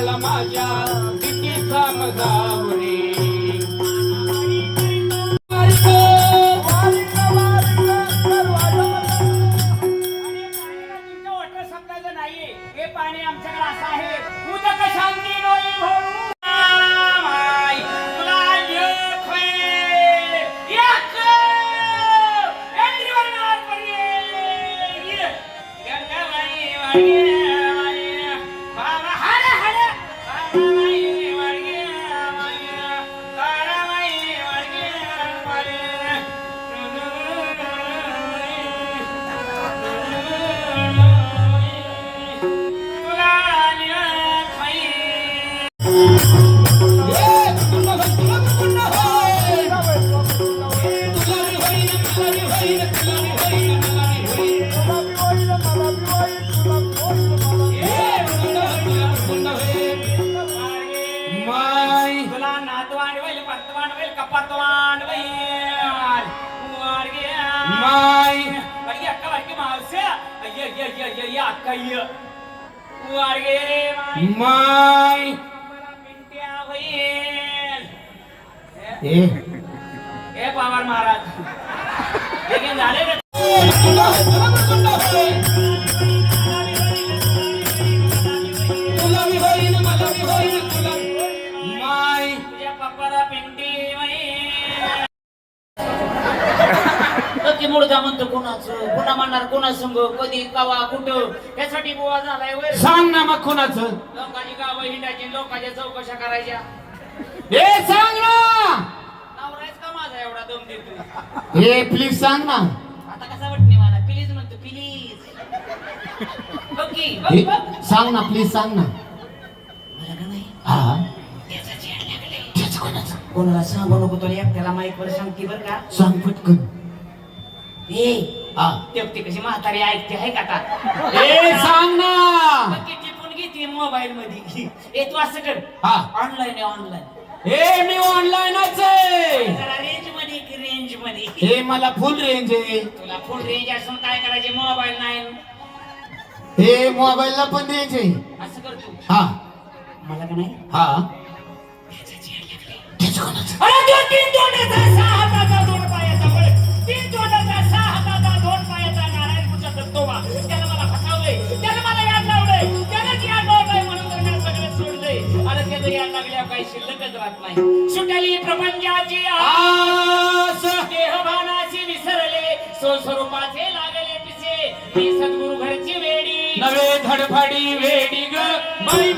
माझ्या किती समजावरे वैल वाडगे माय पिंट्या वैल ए हे पवार महाराज झाले का की मुळजा म्हणतो कोणाचं कोणा म्हणणार कोणा संग कधी कवा कुठं? यासाठी गोवा झालाय वय. सांग ना मग कोणाचं. लोकांची गावं हिंडायची लोकांच्या चौकशा करायच्या. ए सांग ना. का माझा एवढा दम देतो ए प्लीज सांग ना. आता कसा वाटणे मला? प्लीज म्हणतो प्लीज ओके ए, सांग ना प्लीज सांग ना. मला का नाही? हा. त्याचा चेड लागलाय. त्याचं कोणाचं? कोणाला सांगू नको तो एकट्याला माईक वर सांगते बर का. सांग पटकन. ए हा. ते कशी म्हातारी ऐकते आहे का आता? ए सांग ना. टिपून घेते मोबाईल मध्ये. ए तू असं कर. हा. ऑनलाईन आहे ऑनलाईन ए मी ऑनलाईनच आहे. जरा रेंजमध्ये की रेंजमध्ये. हे मला फुल रेंज आहे. तुला फुल रेंज असून काय करायचे? मोबाईल नाही. हे मोबाईलला पण रेंज आहे. असं कर तू. हा. मला का नाही? हा. त्याचा कोणाचं? अरे तीन नारायणपूरचा त्यानं मला त्यानं मला याद त्यानंच याद लावलंय म्हणून तर मी सगळं आणि त्याचं याद लागल्यावर काही शिल्लकच राहत नाही. सुटली प्रपंचाची आस. देहभानाची विसरले. स्वस्वरूपाचे लागले पिसे. मी सद्गुरु घरची वेडी. नवे धडफडी वेडी ग. बाई